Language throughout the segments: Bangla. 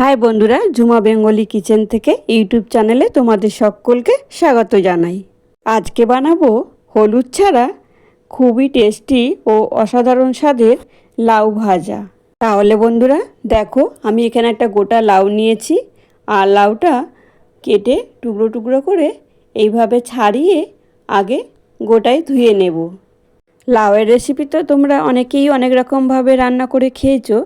হাই বন্ধুরা, ঝুমা বেঙ্গলি কিচেন থেকে ইউটিউব চ্যানেলে তোমাদের সকলকে স্বাগত জানাই। আজকে বানাবো হলুদ ছাড়া খুবই টেস্টি ও অসাধারণ স্বাদের লাউ ভাজা। তাহলে বন্ধুরা, দেখো, আমি এখানে একটা গোটা লাউ নিয়েছি আর লাউটা কেটে টুকরো টুকরো করে এইভাবে ছাড়িয়ে আগে গোটায় ধুয়ে নেব। লাউয়ের রেসিপি তো তোমরা অনেকেই অনেক রকমভাবে রান্না করে খেয়েছো,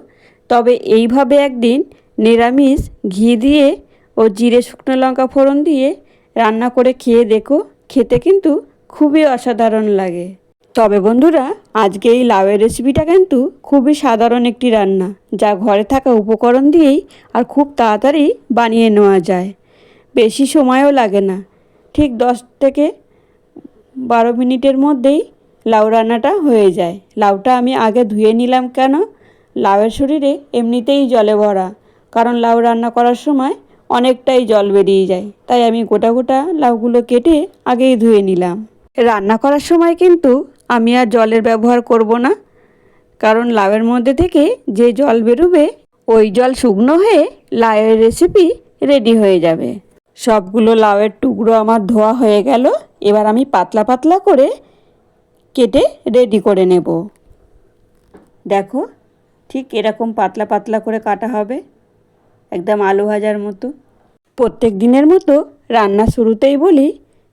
তবে এইভাবে একদিন নিরামিষ ঘি দিয়ে ও জিরে শুকনো লঙ্কা ফোড়ন দিয়ে রান্না করে খেয়ে দেখো, খেতে কিন্তু খুবই অসাধারণ লাগে। তবে বন্ধুরা, আজকে এই লাউয়ের রেসিপিটা কিন্তু খুবই সাধারণ একটি রান্না, যা ঘরে থাকা উপকরণ দিয়েই আর খুব তাড়াতাড়ি বানিয়ে নেওয়া যায়। বেশি সময়ও লাগে না। ঠিক দশ থেকে বারো মিনিটের মধ্যেই লাউ রান্নাটা হয়ে যায়। লাউটা আমি আগে ধুয়ে নিলাম কেন? লাউয়ের শরীরে এমনিতেই জলে ভরা। কারণ লাউ রান্না করার সময় অনেকটাই জল বেরিয়ে যায়। তাই আমি গোটা গোটা লাউগুলো কেটে আগেই ধুয়ে নিলাম। রান্না করার সময় কিন্তু আমি আর জলের ব্যবহার করব না, কারণ লাউয়ের মধ্যে থেকে যে জল বেরোবে, ওই জল শুকনো হয়ে লাউয়ের রেসিপি রেডি হয়ে যাবে। সবগুলো লাউয়ের টুকরো আমার ধোয়া হয়ে গেল, এবার আমি পাতলা পাতলা করে কেটে রেডি করে নেব। দেখো, ঠিক এরকম পাতলা পাতলা করে কাটা হবে। একদম আলু ভাজার মতো। প্রত্যেক দিনের মতো রান্না শুরুতেই বলি,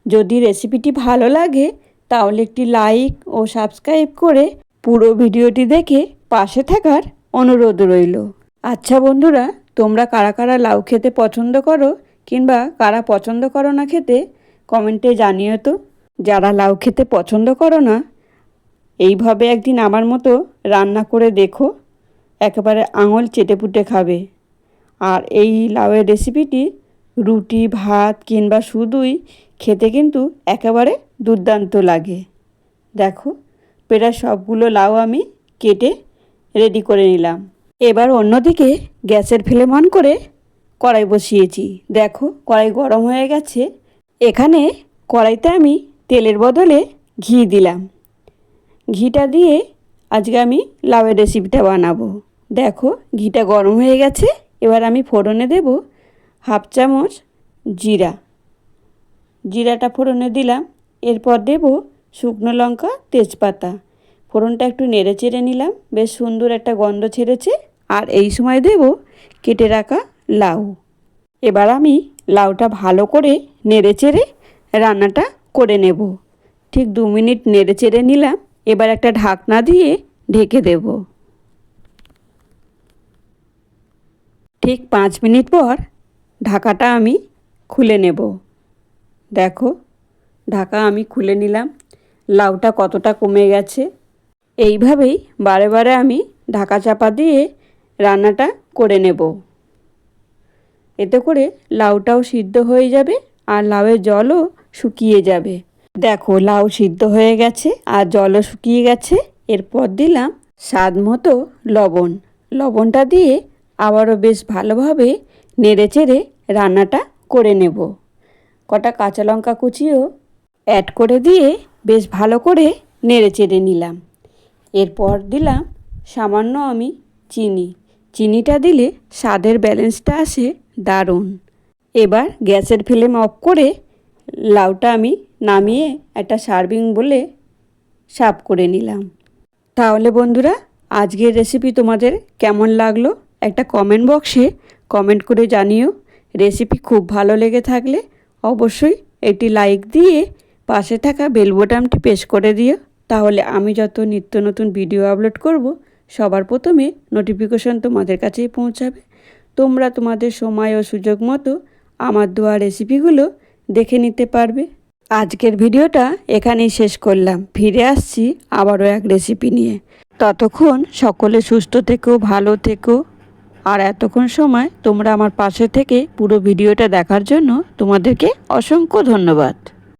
যদি রেসিপিটি ভালো লাগে, তাহলে একটি লাইক ও সাবস্ক্রাইব করে পুরো ভিডিওটি দেখে পাশে থাকার অনুরোধ রইল। আচ্ছা বন্ধুরা, তোমরা কারা কারা লাউ খেতে পছন্দ করো কিংবা কারা পছন্দ করো না খেতে, কমেন্টে জানিও তো। যারা লাউ খেতে পছন্দ করো না, এইভাবে একদিন আমার মতো রান্না করে দেখো। একেবারে আঙুল চেটেপুটে খাবে। আর এই লাউয়ের রেসিপিটি রুটি, ভাত কিংবা শুধুই খেতে কিন্তু একেবারে দুর্দান্ত লাগে। দেখো, প্রায় সবগুলো লাউ আমি কেটে রেডি করে নিলাম। এবার অন্যদিকে গ্যাসের ফ্লেম অন করে কড়াই বসিয়েছি। দেখো, কড়াই গরম হয়ে গেছে। এখানে কড়াইতে আমি তেলের বদলে ঘি দিলাম। ঘিটা দিয়ে আজকে আমি লাউয়ের রেসিপিটা বানাবো। দেখো, ঘিটা গরম হয়ে গেছে। এবার আমি ফোড়নে দেব হাফ চামচ জিরা। জিরাটা ফোড়নে দিলাম, এরপর দেব শুকনো লঙ্কা, তেজপাতা। ফোড়নটা একটু নেড়ে চেড়ে নিলাম, বেশ সুন্দর একটা গন্ধ ছেড়েছে। আর এই সময় দেব কেটে রাখা লাউ। এবার আমি লাউটা ভালো করে নেড়ে চেড়ে রান্নাটা করে নেব। ঠিক দু মিনিট নেড়ে চেড়ে নিলাম, এবার একটা ঢাকনা দিয়ে ঢেকে দেব। ঠিক পাঁচ মিনিট পর ঢাকাটা আমি খুলে নেব। দেখো, ঢাকা আমি খুলে নিলাম। লাউটা কতটা কমে গেছে? এইভাবেই বারে বারে আমি ঢাকা চাপা দিয়ে রান্নাটা করে নেব। এতে করে লাউটাও সিদ্ধ হয়ে যাবে আর লাউয়ের জলও শুকিয়ে যাবে। দেখো, লাউ সিদ্ধ হয়ে গেছে আর জলও শুকিয়ে গেছে। এরপর দিলাম স্বাদ মতো লবণ। লবণটা দিয়ে আবারও বেশ ভালোভাবে নেড়ে চেড়ে রান্নাটা করে নেব। কটা কাঁচা লঙ্কা কুচিও অ্যাড করে দিয়ে বেশ ভালো করে নেড়ে চেড়ে নিলাম। এরপর দিলাম সামান্য আমি চিনি। চিনিটা দিলে স্বাদের ব্যালেন্সটা আসে দারুণ। এবার গ্যাসের ফ্লেম অফ করে লাউটা আমি নামিয়ে একটা সার্ভিং বলে সার্ভ করে নিলাম। তাহলে বন্ধুরা, আজকের রেসিপি তোমাদের কেমন লাগল? একটা কমেন্ট বক্সে কমেন্ট করে জানিও। রেসিপি খুব ভালো লেগে থাকলে অবশ্যই এটি লাইক দিয়ে পাশে থাকা বেল বোতামটি প্রেস করে দিও। তাহলে আমি যত নিত্য নতুন ভিডিও আপলোড করব, সবার প্রথমে নোটিফিকেশন তোমাদের কাছেই পৌঁছাবে। তোমরা তোমাদের সময় ও সুযোগ মতো আমার দেওয়া রেসিপিগুলো দেখে নিতে পারবে। আজকের ভিডিওটা এখানেই শেষ করলাম। ফিরে আসছি আবারও এক রেসিপি নিয়ে। ততক্ষণ সকলে সুস্থ থেকো, ভালো থেকো। আর এতক্ষণ সময় তোমরা আমার পাশে থেকে পুরো ভিডিওটা দেখার জন্য তোমাদেরকে অসংখ্য ধন্যবাদ।